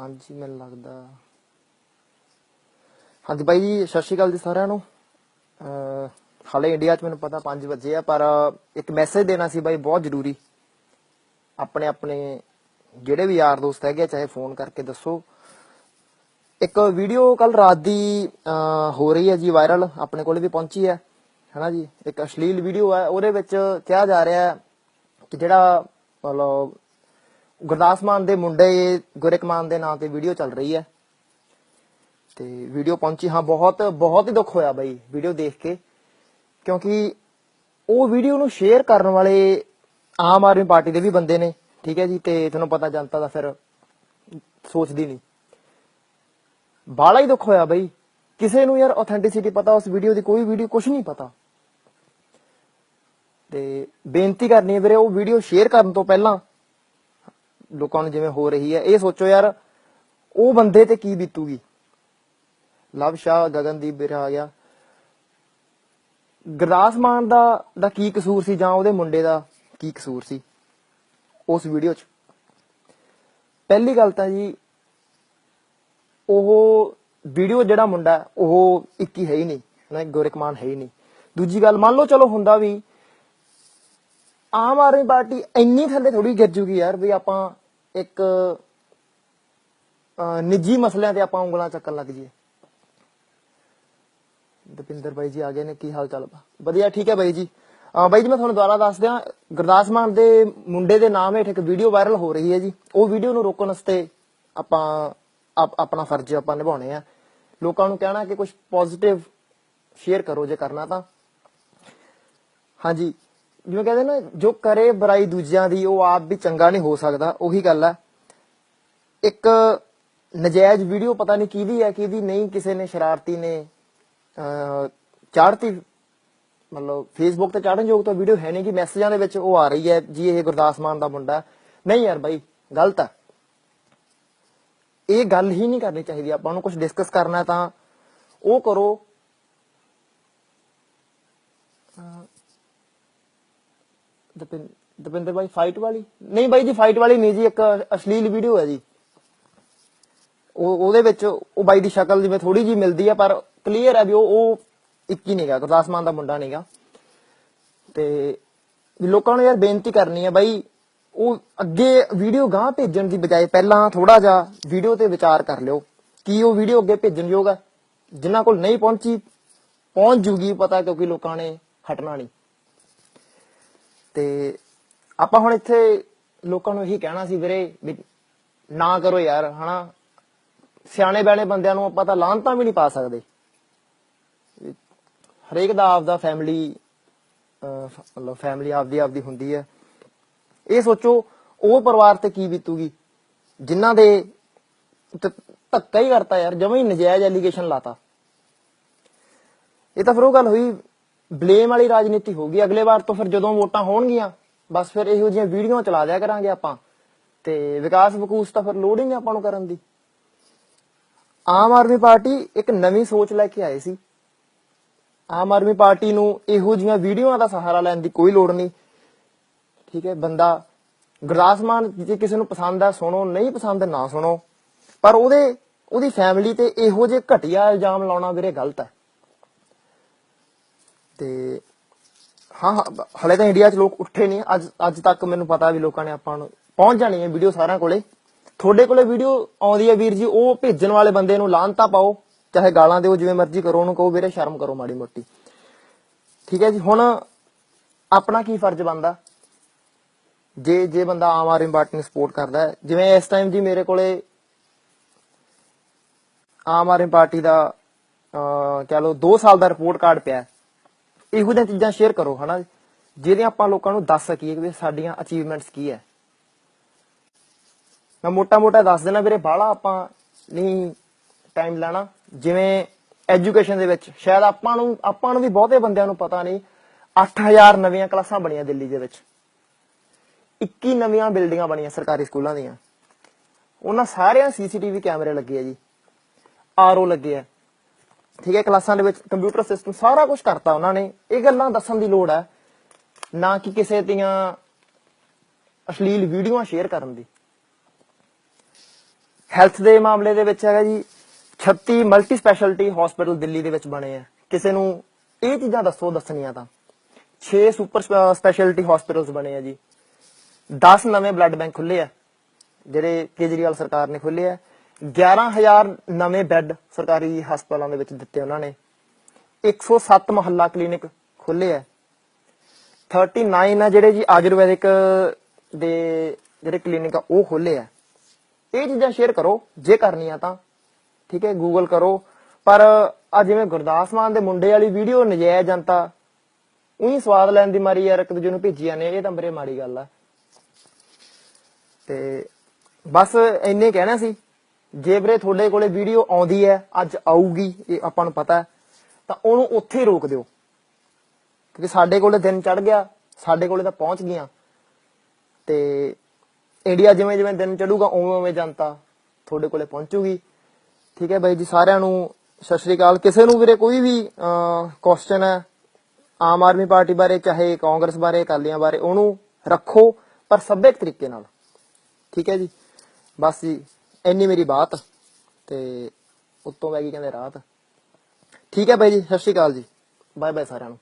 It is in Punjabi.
ਹਾਂਜੀ ਮੈਨੂੰ ਲੱਗਦਾ। ਹਾਂਜੀ ਬਾਈ ਜੀ ਸਤਿ ਸ਼੍ਰੀ ਅਕਾਲ ਜੀ ਸਾਰਿਆਂ ਨੂੰ। ਹਾਲੇ ਇੰਡੀਆ 'ਚ ਮੈਨੂੰ ਪਤਾ 5 ਵਜੇ ਆ ਪਰ ਇੱਕ ਮੈਸੇਜ ਦੇਣਾ ਸੀ ਬਾਈ ਬਹੁਤ ਜ਼ਰੂਰੀ। ਆਪਣੇ ਆਪਣੇ ਜਿਹੜੇ ਵੀ ਯਾਰ ਦੋਸਤ ਹੈਗੇ ਆ, ਚਾਹੇ ਫੋਨ ਕਰਕੇ ਦੱਸੋ। ਇੱਕ ਵੀਡੀਓ ਕੱਲ ਰਾਤ ਦੀ ਹੋ ਰਹੀ ਹੈ ਜੀ ਵਾਇਰਲ ਆਪਣੇ ਕੋਲੇ ਵੀ ਪਹੁੰਚੀ ਹੈ। ਹੈਨਾ ਜੀ? ਇੱਕ ਅਸ਼ਲੀਲ ਵੀਡੀਓ ਹੈ ਉਹਦੇ ਵਿੱਚ ਕਿਹਾ ਜਾ ਰਿਹਾ ਹੈ ਕਿ ਜਿਹੜਾ ਮਤਲਬ ਗੁਰਦਾਸ ਮਾਨ ਦੇ ਮੁੰਡੇ ਗੁਰਿਕ ਮਾਨ ਦੇ ਨਾਂ ਤੇ ਵੀਡੀਓ ਚੱਲ ਰਹੀ ਹੈ। ਤੇ ਵੀਡੀਓ ਪਹੁੰਚੀ। ਹਾਂ, ਬਹੁਤ ਬਹੁਤ ਹੀ ਦੁੱਖ ਹੋਇਆ ਬਾਈ ਵੀਡੀਓ ਦੇਖ ਕੇ। ਕਿਉਂਕਿ ਉਹ ਵੀਡੀਓ ਨੂੰ ਸ਼ੇਅਰ ਕਰਨ ਵਾਲੇ ਆਮ ਆਦਮੀ ਪਾਰਟੀ ਦੇ ਵੀ ਬੰਦੇ ਨੇ। ਠੀਕ ਹੈ ਜੀ, ਤੇ ਤੁਹਾਨੂੰ ਪਤਾ ਜਨਤਾ ਦਾ ਫਿਰ ਸੋਚਦੀ ਨਹੀਂ। ਬਾਲਾ ਹੀ ਦੁੱਖ ਹੋਇਆ ਬਾਈ। ਕਿਸੇ ਨੂੰ ਯਾਰ ਆਥੈਂਟਿਸਿਟੀ ਪਤਾ, ਉਸ ਵੀਡੀਓ ਦੀ ਕੋਈ ਵੀਡੀਓ ਕੁਝ ਨਹੀਂ ਪਤਾ। ਤੇ ਬੇਨਤੀ ਕਰਨੀ ਹੈ ਵੀਰੇ, ਉਹ ਵੀਡੀਓ ਸ਼ੇਅਰ ਕਰਨ ਤੋਂ ਪਹਿਲਾਂ ਲੋਕਾਂ ਨੂੰ ਜਿਵੇਂ ਹੋ ਰਹੀ ਹੈ ਇਹ ਸੋਚੋ ਯਾਰ ਉਹ ਬੰਦੇ ਤੇ ਕੀ ਬੀਤੂਗੀ? ਲਵ ਸ਼ਾਹ ਗਗਨਦੀਪ ਵੀਰ ਆ ਗਿਆ। ਗੁਰਦਾਸ ਮਾਨ ਦਾ ਦਾ ਕੀ ਕਸੂਰ ਸੀ ਜਾਂ ਉਹਦੇ ਮੁੰਡੇ ਦਾ ਕੀ ਕਸੂਰ ਸੀ? ਉਸ ਵੀਡੀਓ 'ਚ। ਪਹਿਲੀ ਗੱਲ ਤਾਂ ਜੀ ਉਹ ਵੀਡੀਓ ਜਿਹੜਾ ਮੁੰਡਾ ਹੈ, ਉਹ ਇੱਕੀ ਹੈ ਹੀ ਨਹੀਂ ਨਾ ਗੋਰਖਮਾਨ ਹੈ ਹੀ ਨਹੀਂ। ਦੂਜੀ ਗੱਲ ਮੰਨ ਲਓ ਚਲੋ ਹੁੰਦਾ ਵੀ ਆਮ ਆਦਮੀ ਪਾਰਟੀ ਇੰਨੀ ਥੱਲੇ ਥੋੜੀ ਗਿਰ ਜੂਗੀ ਯਾਰ ਵੀ ਆਪਾਂ ਇੱਕ ਨਿੱਜੀ ਮਸਲਿਆਂ ਤੇ ਆਪਾਂ ਉਂਗਲਾਂ ਚੱਕਣ ਲੱਗ ਜਾਈਏ। ਦਪਿੰਦਰ ਬਾਈ ਜੀ ਆ ਗਏ ਨੇ, ਕੀ ਹਾਲ ਚਾਲ ਵਧੀਆ, ਠੀਕ ਹੈ ਬਾਈ ਜੀ। ਬਾਈ ਜੀ, ਮੈਂ ਤੁਹਾਨੂੰ ਦੁਬਾਰਾ ਦੱਸ ਦਿਆਂ, ਗੁਰਦਾਸ ਮਾਨ ਦੇ ਮੁੰਡੇ ਦੇ ਨਾਮ ਹੇਠ ਇੱਕ ਵੀਡੀਓ ਵਾਇਰਲ ਹੋ ਰਹੀ ਹੈ ਜੀ। ਉਹ ਵੀਡੀਓ ਨੂੰ ਰੋਕਣ ਵਾਸਤੇ ਆਪਾਂ ਆਪਣਾ ਫਰਜ਼ ਆਪਾਂ ਨਿਭਾਉਣੇ ਆ। ਲੋਕਾਂ ਨੂੰ ਕਹਿਣਾ ਕਿ ਕੁਝ ਪੋਜ਼ਿਟਿਵ ਸ਼ੇਅਰ ਕਰੋ ਜੇ ਕਰਨਾ ਤਾਂ। ਹਾਂਜੀ ਜਿਵੇਂ ਕਹਿੰਦੇ ਨਾ, ਜੋ ਕਰੇ ਬੁਰਾਈ ਦੂਜਿਆਂ ਦੀ, ਉਹ ਆਪ ਵੀ ਚੰਗਾ ਨਹੀਂ ਹੋ ਸਕਦਾ, ਉਹੀ ਗੱਲ ਹੈ ਇੱਕ ਨਜਾਇਜ਼ ਵੀਡੀਓ ਪਤਾ ਨਹੀਂ ਕਿਹਦੀ ਹੈ, ਕਿਹਦੀ ਨਹੀਂ, ਕਿਸੇ ਨੇ ਸ਼ਰਾਰਤੀ ਨੇ ਚਾੜਤੀ ਮਤਲਬ ਫੇਸਬੁੱਕ ਤੇ ਚਾੜਨ ਯੋਗ ਤਾਂ ਵੀਡੀਓ ਹੈ ਨਹੀਂ ਕਿ ਮੈਸੇਜਾਂ ਦੇ ਵਿੱਚ ਉਹ ਆ ਰਹੀ ਹੈ, ਜੀ ਇਹ ਗੁਰਦਾਸ ਮਾਨ ਦਾ ਮੁੰਡਾ ਨਹੀਂ ਯਾਰ ਬਾਈ, ਗਲਤ ਹੈ ਇਹ ਗੱਲ ਹੀ ਨਹੀਂ ਕਰਨੀ ਚਾਹੀਦੀ, ਆਪਾਂ ਨੂੰ ਕੁਝ ਡਿਸਕਸ ਕਰਨਾ ਤਾਂ ਉਹ ਕਰੋ। ਦਪਿੰਦਰ ਬਾਈ ਫਾਈਟ ਵਾਲੀ? ਨਹੀਂ ਬਾਈ ਜੀ ਫਾਈਟ ਵਾਲੀ ਨਹੀਂ ਜੀ, ਇੱਕ ਅਸ਼ਲੀਲ ਵੀਡੀਓ ਹੈ ਜੀ। ਉਹ, ਉਹਦੇ ਵਿੱਚ ਉਹ ਬਾਈ ਦੀ ਸ਼ਕਲ ਜਿਵੇਂ ਥੋੜੀ ਜੀ ਮਿਲਦੀ ਆ, ਪਰ ਕਲੀਅਰ ਹੈ ਵੀ ਉਹ ਉਹ ਇੱਕ ਹੀ ਨਹੀਂਗਾ, ਗੁਰਦਾਸ ਮਾਨ ਦਾ ਮੁੰਡਾ ਨਹੀਂਗਾ। ਤੇ ਲੋਕਾਂ ਨੂੰ ਯਾਰ ਬੇਨਤੀ ਕਰਨੀ ਹੈ ਬਾਈ, ਉਹ ਅੱਗੇ ਵੀਡੀਓ ਗਾਂ ਭੇਜਣ ਦੀ ਬਜਾਏ ਪਹਿਲਾਂ ਥੋੜਾ ਜਿਹਾ ਵੀਡੀਓ ਤੇ ਵਿਚਾਰ ਕਰ ਲਿਓ। ਕੀ ਉਹ ਵੀਡੀਓ ਅੱਗੇ ਭੇਜਣ ਯੋਗ ਹੈ? ਜਿਨ੍ਹਾਂ ਕੋਲ ਨਹੀਂ ਪਹੁੰਚੀ, ਪਹੁੰਚ ਜੂਗੀ ਪਤਾ ਕਿਉਂਕਿ ਲੋਕਾਂ ਨੇ ਹਟਣਾ ਨਹੀਂ। ਤੇ ਆਪਾਂ ਹੁਣ ਇੱਥੇ ਲੋਕਾਂ ਨੂੰ ਇਹੀ ਕਹਿਣਾ ਸੀ ਵੀਰੇ ਵੀ ਨਾ ਕਰੋ ਯਾਰ, ਹਨਾ? ਸਿਆਣੇ ਬੈਣੇ ਬੰਦਿਆਂ ਨੂੰ ਆਪਾਂ ਤਾਂ ਲਾਂਤਾਂ ਵੀ ਨਹੀਂ ਪਾ ਸਕਦੇ। ਹਰੇਕ ਦਾ ਆਪਦਾ ਫੈਮਿਲੀ ਮਤਲਬ ਫੈਮਿਲੀ ਆਪਦੀ ਆਪਦੀ ਹੁੰਦੀ ਹੈ। ਇਹ ਸੋਚੋ, ਉਹ ਪਰਿਵਾਰ ਤੇ ਕੀ ਬੀਤੂਗੀ? ਜਿਨ੍ਹਾਂ ਦੇ ਧੱਕਾ ਹੀ ਕਰਤਾ ਯਾਰ, ਜਮਾਂ ਹੀ ਨਜਾਇਜ਼ ਐਲੀਗੇਸ਼ਨ ਲਾਤਾ। ਇਹ ਤਾਂ ਫਿਰ ਉਹ ਗੱਲ ਹੋਈ ਬਲੇਮ ਵਾਲੀ ਰਾਜਨੀਤੀ ਹੋ ਗਈ। ਅਗਲੇ ਵਾਰ ਤੋਂ ਫਿਰ ਜਦੋਂ ਵੋਟਾਂ ਹੋਣਗੀਆਂ, ਬਸ ਫਿਰ ਇਹੋ ਜਿਹੀਆਂ ਵੀਡੀਓ ਚਲਾ ਦਿਆ ਕਰਾਂਗੇ ਆਪਾਂ। ਤੇ ਵਿਕਾਸ ਵਕੂਸ ਤਾਂ ਫਿਰ ਲੋੜ ਹੀ ਨਹੀਂ ਆਪਾਂ ਨੂੰ ਕਰਨ ਦੀ। ਆਮ ਆਦਮੀ ਪਾਰਟੀ ਇੱਕ ਨਵੀਂ ਸੋਚ ਲੈ ਕੇ ਆਏ ਸੀ। ਆਮ ਆਦਮੀ ਪਾਰਟੀ ਨੂੰ ਇਹੋ ਜਿਹੀਆਂ ਵੀਡੀਓਆਂ ਦਾ ਸਹਾਰਾ ਲੈਣ ਦੀ ਕੋਈ ਲੋੜ ਨਹੀਂ। ਠੀਕ ਹੈ, ਬੰਦਾ ਗੁਰਦਾਸ ਮਾਨ ਜੇ ਕਿਸੇ ਨੂੰ ਪਸੰਦ ਆ, ਸੁਣੋ, ਨਹੀਂ ਪਸੰਦ ਨਾ ਸੁਣੋ। ਪਰ ਉਹਦੇ, ਉਹਦੀ ਫੈਮਿਲੀ ਤੇ ਇਹੋ ਜਿਹੇ ਘਟੀਆ ਇਲਜ਼ਾਮ ਲਾਉਣਾ ਵੀਰੇ ਗਲਤ ਹੈ। ਤੇ ਹਾਂ ਹਾਂ, ਹਲੇ ਤਾਂ ਇੰਡੀਆ 'ਚ ਲੋਕ ਉੱਠੇ ਨਹੀਂ। ਅੱਜ ਅੱਜ ਤੱਕ ਮੈਨੂੰ ਪਤਾ ਵੀ ਲੋਕਾਂ ਨੇ ਆਪਾਂ ਨੂੰ ਪਹੁੰਚ ਜਾਣੀ ਹੈ ਵੀਡੀਓ ਸਾਰਿਆਂ ਕੋਲੇ। ਤੁਹਾਡੇ ਕੋਲੇ ਵੀਡੀਓ ਆਉਂਦੀ ਹੈ ਵੀਰ ਜੀ ਉਹ ਭੇਜਣ ਵਾਲੇ ਬੰਦੇ ਨੂੰ ਲਾਂਤਾ ਪਾਓ। ਚਾਹੇ ਗਾਲਾਂ ਦਿਓ ਜਿਵੇਂ ਮਰਜ਼ੀ ਕਰੋ ਉਹਨੂੰ ਕਹੋ ਵੀਰੇ ਸ਼ਰਮ ਕਰੋ ਮਾੜੀ ਮੋਟੀ। ਠੀਕ ਹੈ ਜੀ ਹੁਣ ਆਪਣਾ ਕੀ ਫਰਜ਼ ਬਣਦਾ? ਜੇ ਜੇ ਬੰਦਾ ਆਮ ਆਦਮੀ ਪਾਰਟੀ ਨੂੰ ਸਪੋਰਟ ਕਰਦਾ ਹੈ ਜਿਵੇਂ ਇਸ ਟਾਈਮ ਜੀ ਮੇਰੇ ਕੋਲੇ ਆਮ ਆਦਮੀ ਪਾਰਟੀ ਦਾ ਅਹ ਕਹ ਲਓ 2 ਸਾਲ ਦਾ ਰਿਪੋਰਟ ਕਾਰਡ ਪਿਆ ਹੈ। ਇਹੋ ਜਿਹੀਆਂ ਚੀਜ਼ਾਂ ਸ਼ੇਅਰ ਕਰੋ, ਹਨਾ? ਜਿਹਦੇ ਆਪਾਂ ਲੋਕਾਂ ਨੂੰ ਦੱਸ ਸਕੀਏ ਕਿ ਵੀ ਸਾਡੀਆਂ ਅਚੀਵਮੈਂਟਸ ਕੀ ਹੈ। ਮੈਂ ਮੋਟਾ ਮੋਟਾ ਦੱਸ ਦੇਣਾ ਵੀਰੇ, ਬਾਹਲਾ ਆਪਾਂ ਨਹੀਂ ਟਾਈਮ ਲੈਣਾ। ਜਿਵੇਂ ਐਜੂਕੇਸ਼ਨ ਦੇ ਵਿੱਚ, ਸ਼ਾਇਦ ਆਪਾਂ ਨੂੰ ਆਪਾਂ ਨੂੰ ਵੀ ਬਹੁਤੇ ਬੰਦਿਆਂ ਨੂੰ ਪਤਾ ਨਹੀਂ 8000 ਨਵੀਆਂ ਕਲਾਸਾਂ ਬਣੀਆਂ ਦਿੱਲੀ ਦੇ ਵਿੱਚ। 21 ਨਵੀਆਂ ਬਿਲਡਿੰਗਾਂ ਬਣੀਆਂ ਸਰਕਾਰੀ ਸਕੂਲਾਂ ਦੀਆਂ। ਉਹਨਾਂ ਸਾਰਿਆਂ ਸੀਸੀਟੀਵੀ ਕੈਮਰੇ ਲੱਗੇ ਆ ਜੀ। ਆਰਓ ਲੱਗੇ ਆ। ਠੀਕ ਹੈ, ਕਲਾਸਾਂ ਦੇ ਵਿੱਚ ਕੰਪਿਊਟਰ ਸਿਸਟਮ ਸਾਰਾ ਕੁਝ ਕਰਤਾ ਉਹਨਾਂ ਨੇ। ਇਹ ਗੱਲਾਂ ਦੱਸਣ ਦੀ ਲੋੜ ਹੈ, ਨਾ ਕਿ ਕਿਸੇ ਦੀਆਂ ਅਸ਼ਲੀਲ ਵੀਡੀਓਆਂ ਸ਼ੇਅਰ ਕਰਨ ਦੀ। ਹੈਲਥ ਦੇ ਮਾਮਲੇ ਦੇ ਵਿੱਚ ਹੈਗਾ ਜੀ 36 ਮਲਟੀ ਸਪੈਸ਼ਲਟੀ ਹਸਪੀਟਲ ਦਿੱਲੀ ਦੇ ਵਿੱਚ ਬਣੇ ਆ। ਕਿਸੇ ਨੂੰ ਇਹ ਚੀਜ਼ਾਂ ਦੱਸੋ, ਦੱਸਣੀਆਂ ਤਾਂ। 6 ਸੁਪਰ ਸਪੈਸ਼ਲਟੀ ਹਸਪੀਟਲਸ ਬਣੇ ਆ ਜੀ। 10 ਨਵੇਂ ਬਲੱਡ ਬੈਂਕ ਖੁੱਲੇ ਆ, ਜਿਹੜੇ ਕੇਜਰੀਵਾਲ ਸਰਕਾਰ ਨੇ ਖੋਲੇ ਆ। 11000 ਨਵੇਂ ਬੈੱਡ ਸਰਕਾਰੀ ਹਸਪਤਾਲਾਂ ਦੇ ਵਿੱਚ ਦਿੱਤੇ ਉਹਨਾਂ ਨੇ। 107 ਮਹੱਲਾ ਕਲੀਨਿਕ ਖੋਲੇ ਆ। 39 ਆ ਜਿਹੜੇ ਜੀ ਆਯੁਰਵੈਦਿਕ ਦੇ ਜਿਹੜੇ ਕਲੀਨਿਕ ਆ, ਉਹ ਖੋਲੇ ਆ। ਇਹ ਚੀਜ਼ਾਂ ਸ਼ੇਅਰ ਕਰੋ, ਜੇ ਕਰਨੀਆਂ ਤਾਂ। ਠੀਕ ਹੈ ਗੂਗਲ ਕਰੋ। ਪਰ ਆ ਜਿਵੇਂ ਗੁਰਦਾਸ ਮਾਨ ਦੇ ਮੁੰਡੇ ਵਾਲੀ ਵੀਡੀਓ, ਨਜਾਇਜ਼ ਜਨਤਾ ਉਹੀ ਸਵਾਦ ਲੈਣ ਦੀ ਮਾਰੀ ਯਾਰ, ਇੱਕ ਦੂਜੇ ਨੂੰ ਭੇਜੀ ਜਾਂਦੇ ਇਹ ਤਾਂ ਬਰੇ ਮਾੜੀ ਗੱਲ ਆ। ਤੇ ਬਸ ਇੰਨੇ ਕਹਿਣਾ ਸੀ। ਜੇ ਵੀਰੇ ਤੁਹਾਡੇ ਕੋਲੇ ਵੀਡੀਓ ਆਉਂਦੀ ਹੈ, ਅੱਜ ਆਊਗੀ, ਇਹ ਆਪਾਂ ਨੂੰ ਪਤਾ ਤਾਂ ਉਹਨੂੰ ਉੱਥੇ ਰੋਕ ਦਿਓ। ਕਿਉਂਕਿ ਸਾਡੇ ਕੋਲੇ ਦਿਨ ਚੜ ਗਿਆ, ਸਾਡੇ ਕੋਲੇ ਤਾਂ ਪਹੁੰਚ ਗਈਆਂ। ਤੇ ਇੰਡੀਆ ਜਿਵੇਂ ਜਿਵੇਂ ਦਿਨ ਚੜੂਗਾ ਉਵੇਂ ਉਵੇਂ ਜਨਤਾ ਤੁਹਾਡੇ ਕੋਲੇ ਪਹੁੰਚੂਗੀ। ਠੀਕ ਹੈ ਬਾਈ ਜੀ, ਸਾਰਿਆਂ ਨੂੰ ਸਤਿ ਸ਼੍ਰੀ ਅਕਾਲ। ਕਿਸੇ ਨੂੰ ਵੀਰੇ ਕੋਈ ਵੀ ਕੁਐਸਚਨ ਹੈ, ਆਮ ਆਦਮੀ ਪਾਰਟੀ ਬਾਰੇ, ਚਾਹੇ ਕਾਂਗਰਸ ਬਾਰੇ, ਅਕਾਲੀਆਂ ਬਾਰੇ, ਉਹਨੂੰ ਰੱਖੋ, ਪਰ ਸਭਿਅਕ ਤਰੀਕੇ ਨਾਲ। ਠੀਕ ਹੈ ਜੀ? ਬਸ ਜੀ ਇੰਨੀ ਮੇਰੀ ਬਾਤ ਤੇ ਉੱਤੋਂ ਵੈਗੀ ਕਹਿੰਦੇ ਰਾਤ। ਠੀਕ ਹੈ ਬਾਈ ਜੀ, ਸਤਿ ਸ਼੍ਰੀ ਅਕਾਲ ਜੀ। ਬਾਏ ਬਾਏ ਸਾਰਿਆਂ ਨੂੰ।